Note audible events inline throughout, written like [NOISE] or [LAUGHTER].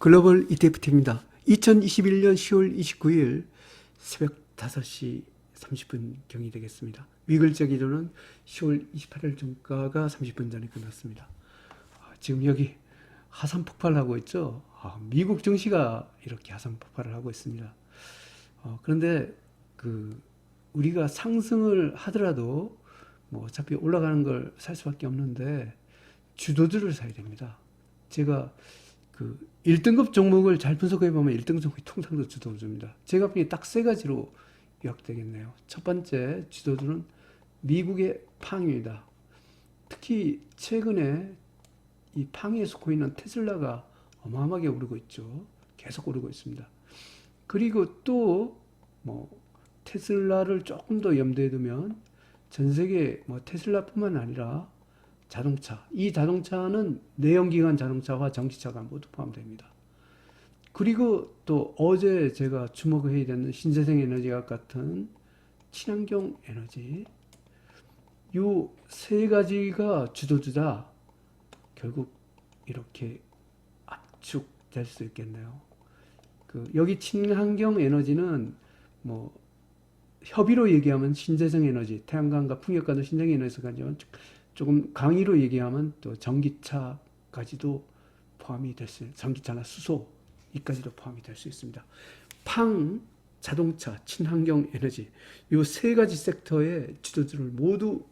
글로벌 ETF입니다. 2021년 10월 29일 새벽 5시 30분 경이 되겠습니다. 위글적이로는 10월 28일 종가가 30분 전에 끝났습니다. 아, 지금 여기 하산 폭발하고 있죠. 아, 미국 증시가 이렇게 하산 폭발을 하고 있습니다. 어, 그런데 그 우리가 상승을 하더라도 뭐 어차피 올라가는 걸 살 수밖에 없는데 주도주를 사야 됩니다. 제가 그 1등급 종목을 잘 분석해 보면 1등급 종목이 통상도 주도주입니다. 제가 보기에 딱세 가지로 요약되겠네요. 첫 번째 주도주는 미국의 팡입니다. 특히 최근에 이 팡에 속해 있는 테슬라가 어마어마하게 오르고 있죠. 계속 오르고 있습니다. 그리고 또 뭐 테슬라를 조금 더 염두에 두면 전 세계 뭐 테슬라뿐만 아니라 자동차 이 자동차는 내연기관 자동차와 전기차가 모두 포함됩니다. 그리고 또 어제 제가 주목해야 되는 신재생 에너지와 같은 친환경 에너지 요세 가지가 주도주다 결국 이렇게 압축될 수 있겠네요. 그 여기 친환경 에너지는 뭐 협의로 얘기하면 신재생 에너지, 태양광과 풍력과도 신재생 에너지가 죠 조금 강의로 얘기하면 또 전기차까지도 포함이 될 수, 전기차나 수소 이까지도 포함이 될 수 있습니다. 팡, 자동차, 친환경 에너지 이 세 가지 섹터의 주도들을 모두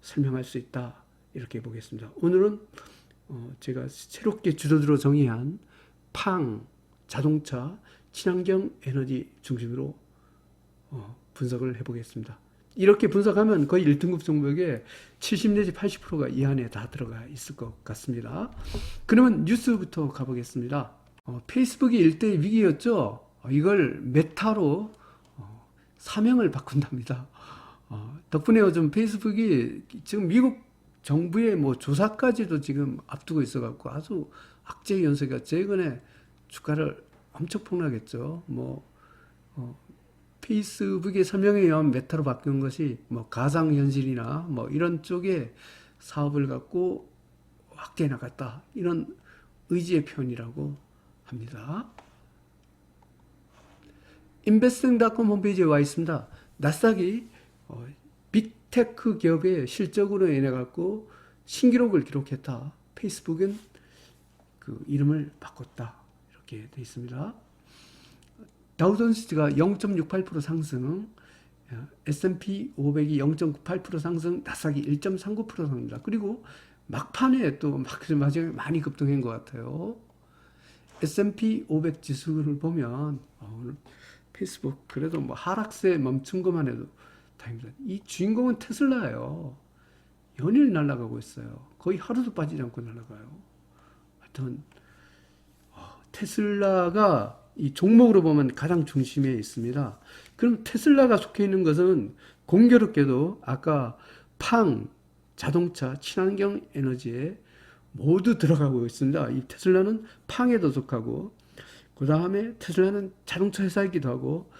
설명할 수 있다 이렇게 보겠습니다. 오늘은 어, 제가 새롭게 주도들로 정의한 팡, 자동차, 친환경 에너지 중심으로 어, 분석을 해보겠습니다. 이렇게 분석하면 거의 1등급 종목에 70 내지 80%가 이 안에 다 들어가 있을 것 같습니다. 그러면 뉴스부터 가보겠습니다. 어, 페이스북이 일대 위기였죠. 어, 이걸 메타로 어, 사명을 바꾼답니다. 어, 덕분에 요즘 페이스북이 지금 미국 정부의 뭐 조사까지도 지금 앞두고 있어갖고 아주 악재 연쇄가 최근에 주가를 엄청 폭락했죠. 뭐 어, 페이스북의 설명에 의하면 메타로 바꾼 것이 뭐 가상현실이나 뭐 이런 쪽에 사업을 갖고 확대해 나갔다. 이런 의지의 표현이라고 합니다. 인베스팅닷컴 홈페이지에 와 있습니다. 나스닥이 어, 빅테크 기업의 실적으로 인해 갖고 신기록을 기록했다. 페이스북은 그 이름을 바꿨다. 이렇게 돼 있습니다. 다우존스가 0.68% 상승, S&P 500이 0.98% 상승, 나스닥이 1.39% 상승입니다. 그리고 막판에 또막 마지막에 많이 급등한 것 같아요. S&P 500 지수를 보면 어, 오늘 페이스북 그래도 뭐 하락세 멈춘 것만 해도 다행입니다. 이 주인공은 테슬라예요. 연일 날아가고 있어요. 거의 하루도 빠지지 않고 날아가요. 하여튼 어, 테슬라가 이 종목으로 보면 가장 중심에 있습니다. 그럼 테슬라가 속해 있는 것은 공교롭게도 아까 팡, 자동차, 친환경 에너지에 모두 들어가고 있습니다. 이 테슬라는 팡에도 속하고 그 다음에 테슬라는 자동차 회사이기도 하고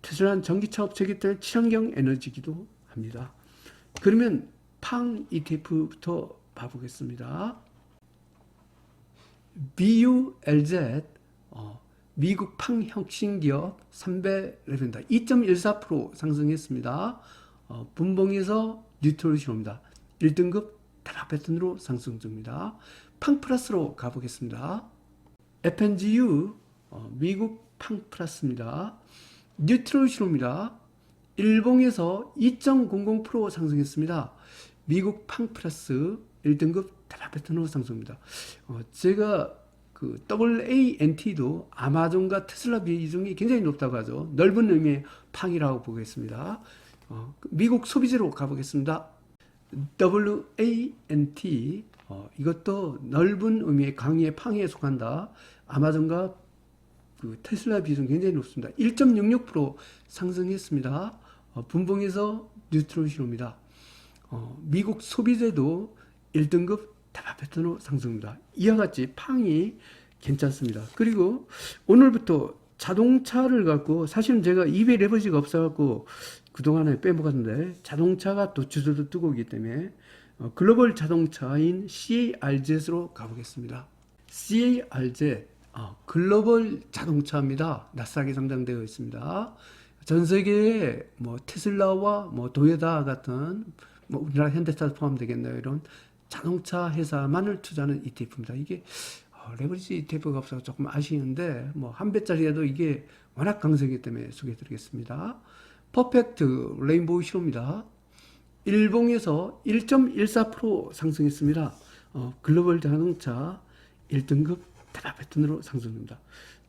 테슬라는 전기차 업체이기 때문에 친환경 에너지기도 합니다. 그러면 팡 ETF부터 봐보겠습니다. BULZ 어, 미국 팡혁신기업 3배 레벤다 2.14% 상승했습니다. 어, 분봉에서 뉴트럴 신호입니다. 1등급 다락 패턴으로 상승 중입니다. 팡플러스로 가보겠습니다. FNGU 어, 미국 팡플러스입니다. 뉴트럴 신호입니다. 일봉에서 2.00% 상승했습니다. 미국 팡플러스 1등급 다락 패턴으로 상승입니다. 어, 제가 그 WANT도 아마존과 테슬라 비중이 굉장히 높다고 하죠. 넓은 의미의 팡이라고 보겠습니다. 어, 미국 소비재로 가보겠습니다. WANT 어, 이것도 넓은 의미의 강의의 팡에 속한다. 아마존과 그 테슬라 비중 굉장히 높습니다. 1.66% 상승했습니다. 어, 분봉에서 뉴트럴 신호입니다. 어, 미국 소비재도 1등급 패턴으로 상승입니다. 이와 같이 팡이 괜찮습니다. 그리고 오늘부터 자동차를 갖고 사실은 제가 이베 레버지가 없어갖고 그동안에 빼먹었는데 자동차가 또 주도도 뜨고 있기 때문에 어, 글로벌 자동차인 CARZ로 가보겠습니다. CARZ 어, 글로벌 자동차입니다. 나스닥에 상장되어 있습니다. 전 세계에 뭐 테슬라와 뭐 도요타 같은 뭐 우리나라 현대차도 포함되겠네요. 이런 자동차 회사만을 투자하는 ETF입니다. 이게 어, 레버리지 ETF가 없어서 조금 아쉬운데 뭐 한 배짜리에도 이게 워낙 강세이기 때문에 소개해드리겠습니다. 퍼펙트 레인보우 쇼입니다. 일봉에서 1.14% 상승했습니다. 어, 글로벌 자동차 1등급 대박 패턴으로 상승합니다.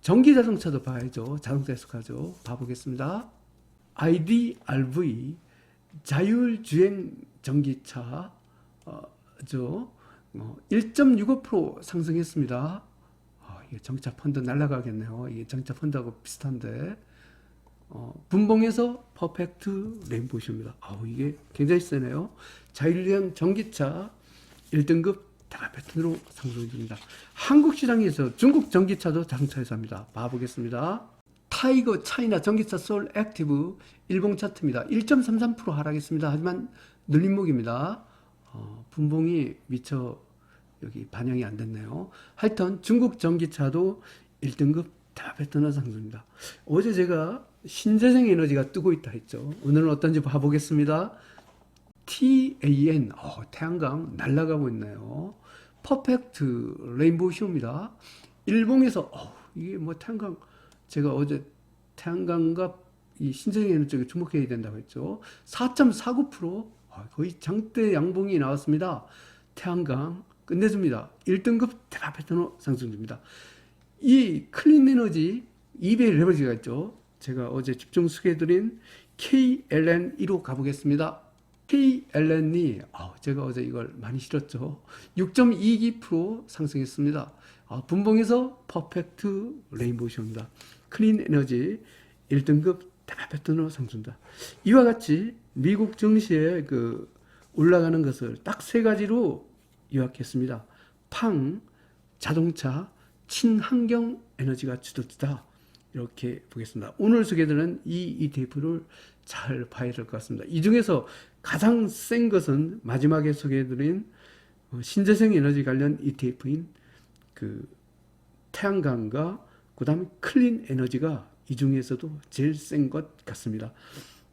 전기 자동차도 봐야죠. 자동차에 속하죠. 봐보겠습니다. IDRV 자율주행 전기차 어, 저 어, 1.65% 상승했습니다. 아, 이게 전기차 펀드 날라가겠네요. 이게 전기차 펀드하고 비슷한데 어, 분봉에서 퍼펙트 레인보우쇼입니다. 아우 이게 굉장히 세네요. 자율주행 전기차 1등급 대박 패턴으로 상승 중입니다. 한국 시장에서 중국 전기차도 자동차 회사입니다. 봐보겠습니다. 타이거 차이나 전기차 솔 액티브 일봉 차트입니다. 1.33% 하락했습니다. 하지만 눌림목입니다. 어, 분봉이 미처 여기 반영이 안 됐네요. 하여튼 중국 전기차도 1등급 대박 패턴으로 상승입니다. 어제 제가 신재생 에너지가 뜨고 있다 했죠. 오늘은 어떤지 봐보겠습니다. TAN, 어, 태양광 날아가고 있네요. 퍼펙트 레인보우 쇼입니다. 일봉에서 어, 이게 뭐 태양광 제가 어제 태양광과 이 신재생 에너지 쪽에 주목해야 된다고 했죠. 4.49% 어, 거의 장대 양봉이 나왔습니다. 태양광 끝내줍니다. 1등급 대박 패턴으로 상승 중입니다. 이 클린 에너지 2배 레버리지가 있죠. 제가 어제 집중 소개해드린 KLN 1호 가보겠습니다. KLN이 아, 제가 어제 이걸 많이 실었죠. 6.22% 상승했습니다. 아, 분봉에서 퍼펙트 레인보우쇼입니다. 클린 에너지 1등급 대박 패턴으로 상승다. 이와 같이 미국 증시에 그 올라가는 것을 딱 세 가지로 요약했습니다. 팡, 자동차, 친환경 에너지가 주도주다. 이렇게 보겠습니다. 오늘 소개되는 이 ETF를 잘 봐야 될 것 같습니다. 이 중에서 가장 센 것은 마지막에 소개해드린 어, 신재생 에너지 관련 ETF인 그 태양광과 그 다음에 클린 에너지가 이 중에서도 제일 센 것 같습니다.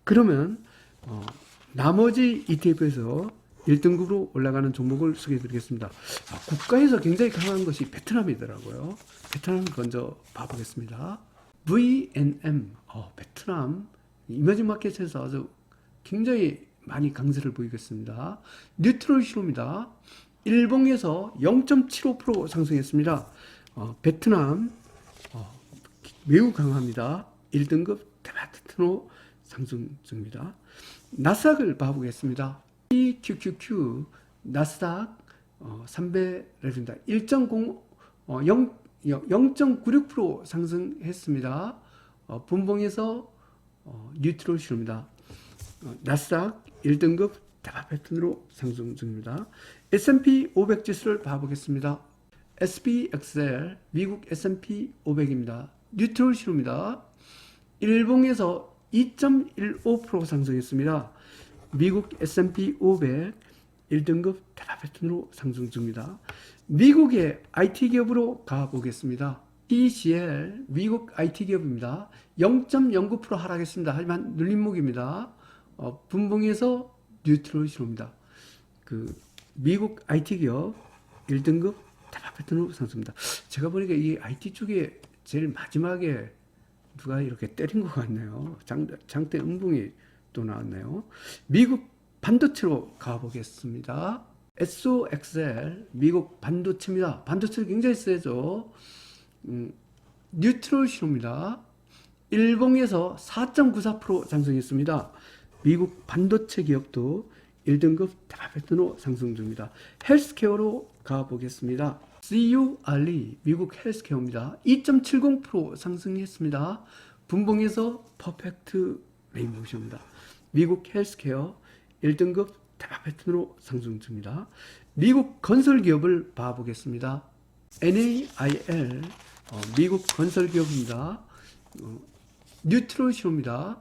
그러면 어, 나머지 ETF에서 1등급으로 올라가는 종목을 소개해 드리겠습니다. 아, 국가에서 굉장히 강한 것이 베트남이더라고요. 베트남 먼저 봐보겠습니다. VNM, 어, 베트남 이머징 마켓에서 아주 굉장히 많이 강세를 보이겠습니다. 뉴트럴 시로입니다. 일봉에서 0.75% 상승했습니다. 어, 베트남 어, 매우 강합니다. 1등급 대박 테크노 상승 중입니다. 나스닥을 봐보겠습니다. PQQQ 나스닥 어, 300레입니다. 1.0 어, 0 0.96% 상승했습니다. 어, 분봉에서 어, 뉴트럴 시로입니다. 어, 나스닥 1등급 대박 패턴으로 상승 중입니다. S&P 500 지수를 봐보겠습니다. SPXL 미국 S&P 500입니다. 뉴트럴 시로입니다. 일봉에서 2.15% 상승했습니다. 미국 S&P 500 1등급 대박 패턴으로 상승 중입니다. 미국의 IT 기업으로 가보겠습니다. TCL 미국 IT 기업입니다. 0.09% 하락했습니다. 하지만 눌림목입니다. 어, 분봉에서 뉴트럴 시로입니다. 그 미국 IT 기업 1등급 대박 패턴으로 상승입니다. 제가 보니까 이 IT 쪽에 제일 마지막에 누가 이렇게 때린 것 같네요. 장, 장대 음봉이 또 나왔네요. 미국 반도체로 가보겠습니다. SOXL 미국 반도체입니다. 반도체 굉장히 세죠. 음, 뉴트럴 시로입니다. 일봉에서 4.94% 상승했습니다. 미국 반도체 기업도 1등급 대박 패턴으로 상승 중입니다. 헬스케어로 가보겠습니다. CURE 미국 헬스케어입니다. 2.70% 상승했습니다. 분봉에서 퍼펙트 레인보우입니다. 미국 헬스케어 1등급 대박 패턴으로 상승 중입니다. 미국 건설 기업을 봐보겠습니다. NAIL 어, 미국 건설 기업입니다. 어, 뉴트럴 시로입니다.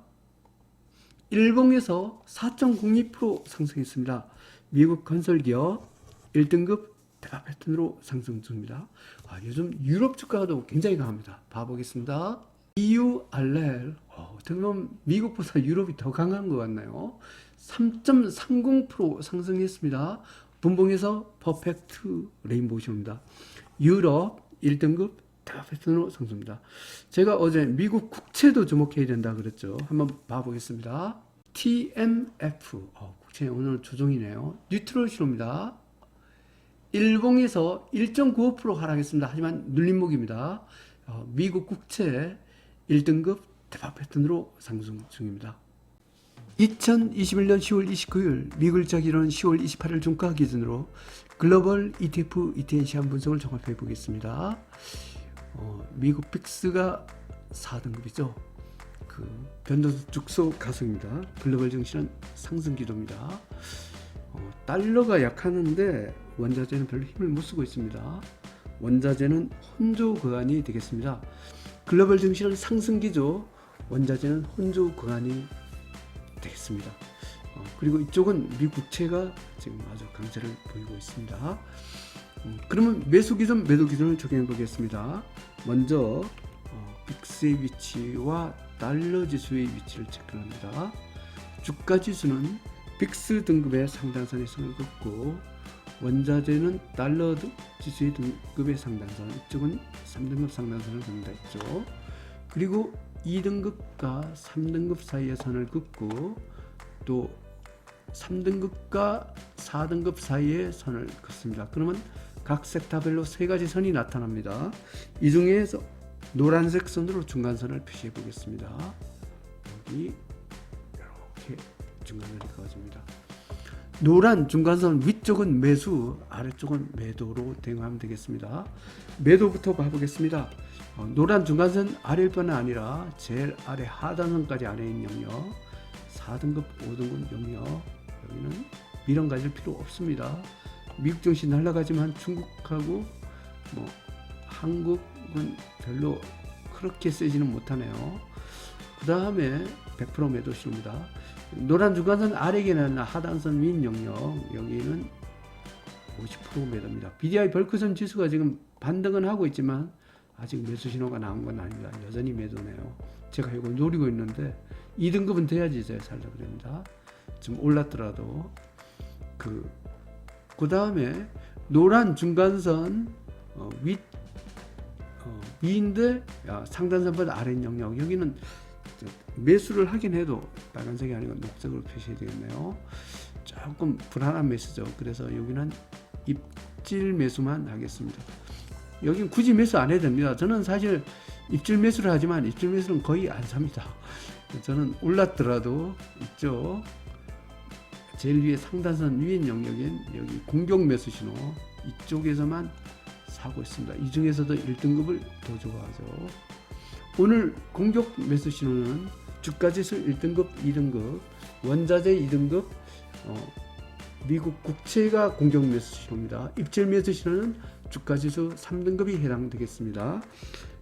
일봉에서 4.02% 상승했습니다. 미국 건설 기업 1등급 대박 패턴으로 상승 중입니다. 아, 요즘 유럽 주가도 굉장히 강합니다. 봐보겠습니다. EURL 어, 어떻게 미국보다 유럽이 더 강한 것 같나요? 3.30% 상승했습니다. 분봉에서 퍼펙트 레인보우쇼입니다. 유럽 1등급 대박 패턴으로 상승입니다. 제가 어제 미국 국채도 주목해야 된다 그랬죠. 한번 봐보겠습니다. TMF 어, 국채 오늘 조정이네요. 뉴트럴 신호입니다. 일봉에서 1.95% 하락했습니다. 하지만 눌림목입니다. 어, 미국 국채 1등급 대박 패턴으로 상승 중입니다. 2021년 10월 29일 미글자 기론 10월 28일 종가 기준으로 글로벌 ETF, ETN 시한 분석을 종합해 보겠습니다. 어, 미국 픽스가 4등급이죠. 그 변동성 죽소 가속입니다. 글로벌 증시는 상승 기도입니다. 어, 달러가 약하는데 원자재는 별로 힘을 못 쓰고 있습니다. 원자재는 혼조 구간이 되겠습니다. 글로벌 증시는 상승 기조, 원자재는 혼조 구간이 되겠습니다. 어, 그리고 이쪽은 미 국채가 지금 아주 강세를 보이고 있습니다. 음, 그러면 매수 기준, 매도 기준을 적용해 보겠습니다. 먼저 어, 빅스의 위치와 달러 지수의 위치를 체크합니다. 주가 지수는 빅스 등급의 상단선에 선을 긋고 원자재는 달러 지수의 등급의 상단선, 이쪽은 3등급 상단선을 긋는다 했죠. 그리고 2등급과 3등급 사이의 선을 긋고 또 3등급과 4등급 사이의 선을 긋습니다. 그러면 각 섹터별로 세 가지 선이 나타납니다. 이 중에서 노란색 선으로 중간선을 표시해 보겠습니다. 여기 이렇게 중간선이 그어집니다. 노란 중간선 위쪽은 매수, 아래쪽은 매도로 대응하면 되겠습니다. 매도부터 봐보겠습니다. 어, 노란 중간선 아래일 뿐 아니라 제일 아래 하단선까지 아래 있는 영역 4등급, 5등급 영역 여기는 미련 가질 필요 없습니다. 미국 증시 날아가지만 중국하고 뭐 한국은 별로 그렇게 세지는 못하네요. 그 다음에 100% 매도 시입니다 노란 중간선 아래에는 하단선 윈 영역 여기는 50% 매도입니다. BDI 벌크선 지수가 지금 반등은 하고 있지만 아직 매수 신호가 나온 건 아닙니다. 여전히 매도네요. 제가 이거 노리고 있는데 2등급은 돼야지 제가 살려고 됩니다. 좀 올랐더라도 그, 그 다음에 노란 중간선 어, 윗 어, 위인데 야, 상단선보다 아래 영역 여기는 저, 매수를 하긴 해도 빨간색이 아니고 녹색으로 표시해야 되겠네요. 조금 불안한 매수죠. 그래서 여기는 입질 매수만 하겠습니다. 여긴 굳이 매수 안 해도 됩니다. 저는 사실 입질 매수를 하지만 입질 매수는 거의 안 삽니다. 저는 올랐더라도 있죠. 제일 위에 상단선 위인 영역인 여기 공격 매수 신호 이쪽에서만 사고 있습니다. 이 중에서도 1등급을 더 좋아하죠. 오늘 공격 매수 신호는 주가지수 1등급, 2등급, 원자재 2등급, 어, 미국 국채가 공격 매수 신호입니다. 입질 매수 신호는 주가지수 3등급이 해당되겠습니다.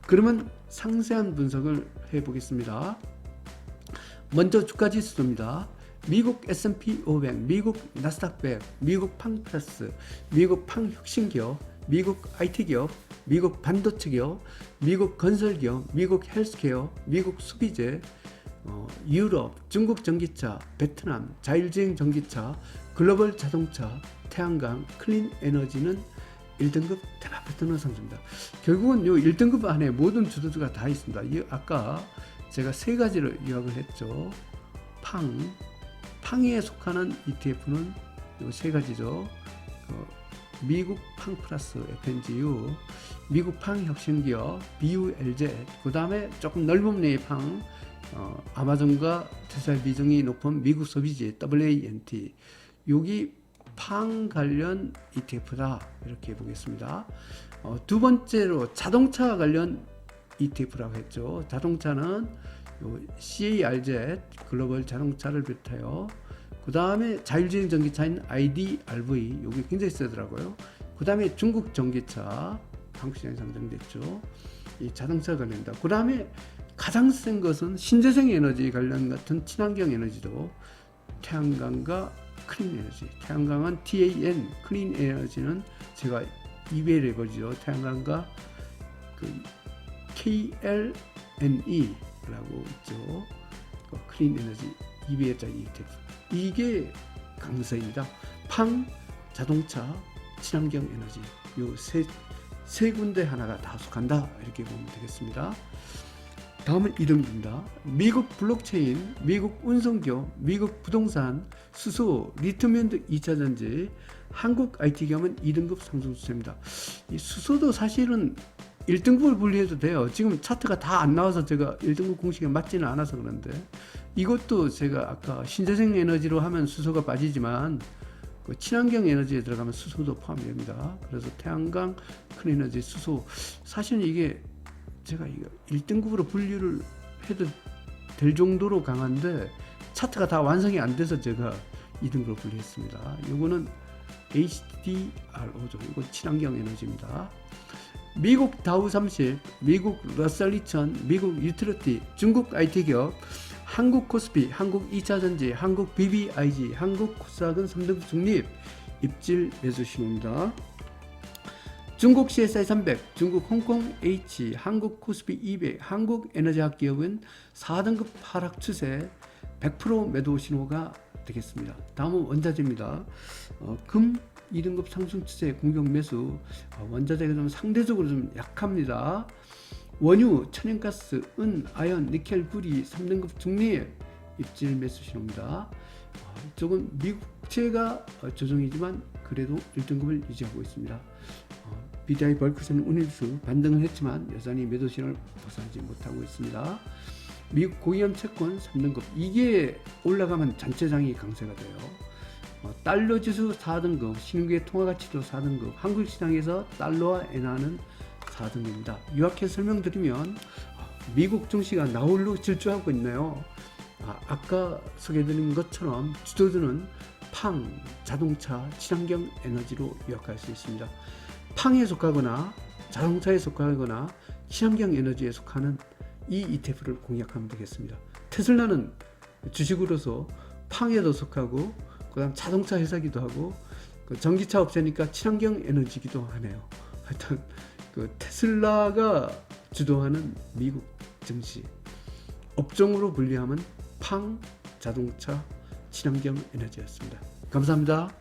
그러면 상세한 분석을 해보겠습니다. 먼저 주가지수입니다. 미국 S&P 500, 미국 나스닥 100, 미국 팡 플러스, 미국 팡 혁신기업, 미국 IT 기업, 미국 반도체 기업, 미국 건설 기업, 미국 헬스케어, 미국 소비재, 어, 유럽, 중국 전기차, 베트남, 자율주행 전기차, 글로벌 자동차, 태양광, 클린 에너지는 1등급 대박 패턴으로 상승입니다. 결국은 요 1등급 안에 모든 주도주가 다 있습니다. 이 아까 제가 세 가지를 요약을 했죠. 팡, 팡에 속하는 ETF는 요 세 가지죠. 어, 미국 팡 플러스 FNGU, 미국 팡 혁신기업, BULZ, 그 다음에 조금 넓은 뇌의 팡, 어, 아마존과 테슬라 비중이 높은 미국 소비지 WANT, 여기 팡 관련 ETF다 이렇게 보겠습니다. 어, 두 번째로 자동차 관련 ETF라고 했죠. 자동차는 요 CARZ 글로벌 자동차를 비롯하여 그 다음에 자율주행 전기차인 IDRV 여기 굉장히 세더라고요. 그 다음에 중국 전기차 한국 시장에 상장됐죠. 이 자동차 관련다. 그 다음에 가장 센 것은 신재생 에너지 관련 같은 친환경 에너지도 태양광과 클린 에너지. 태양광은 TAN 클린 에너지는 제가 EVL의 거죠. 태양광과 그 KLNE라고 있죠. 어, 클린 에너지 EVL짜리 ETF. 이게 강세입니다. 팡, 자동차, 친환경 에너지 요세 세 군데 하나가 다 속한다 이렇게 보면 되겠습니다. 다음은 이등입니다. 미국 블록체인, 미국 운송기업, 미국 부동산, 수소, 리튬연드 2차전지, 한국 IT 기업은 2등급 상승 추세입니다. 이 수소도 사실은 1등급을 분리해도 돼요. 지금 차트가 다 안 나와서 제가 1등급 공식에 맞지는 않아서 그런데 이것도 제가 아까 신재생 에너지로 하면 수소가 빠지지만 그 친환경 에너지에 들어가면 수소도 포함됩니다. 그래서 태양광, 클리너지, 수소 사실은 이게 제가 이거 1등급으로 분류를 해도 될 정도로 강한데 차트가 다 완성이 안 돼서 제가 2등급으로 분류했습니다. 이거는 HDRO죠. 이거 친환경 에너지입니다. 미국 다우 30, 미국 러셀 2000, 미국 유틸리티, 중국 IT 기업, 한국 코스피, 한국 2차전지, 한국 BBIG, 한국 코스닥은 3등급 중립 입질 매수 신호입니다. 중국 CSI 300, 중국 홍콩 H, 한국 코스피 200, 한국 에너지학 기업은 4등급 하락 추세 100% 매도 신호가 되겠습니다. 다음은 원자재입니다. 어, 금 2등급 상승 추세 공격 매수 어, 원자재가 좀 상대적으로 좀 약합니다. 원유, 천연가스, 은, 아연, 니켈, 구리 3등급 중립 입질 매수 신호입니다. 어, 이쪽은 미국채가 어, 조정이지만 그래도 1등급을 유지하고 있습니다. 어, BDI 벌크선 운일수 반등을 했지만 여전히 매도 신호를 벗어나지 못하고 있습니다. 미국 고위험 채권 3등급 이게 올라가면 전체장이 강세가 돼요. 어, 달러 지수 4등급, 신흥계 통화가치도 4등급, 한국 시장에서 달러와 엔화는 4등급입니다. 요약해서 설명드리면 어, 미국 증시가 나홀로 질주하고 있네요. 아, 아까 소개드린 것처럼 주도주는 팡, 자동차, 친환경 에너지로 요약할 수 있습니다. 팡에 속하거나 자동차에 속하거나 친환경 에너지에 속하는 이 ETF를 공략하면 되겠습니다. 테슬라는 주식으로서 팡에도 속하고 그다음 자동차 회사기도 하고 그 전기차 업체니까 친환경 에너지기도 하네요. [LAUGHS] 하여튼 그 테슬라가 주도하는 미국 증시 업종으로 분류하면 팡 자동차 친환경 에너지였습니다. 감사합니다.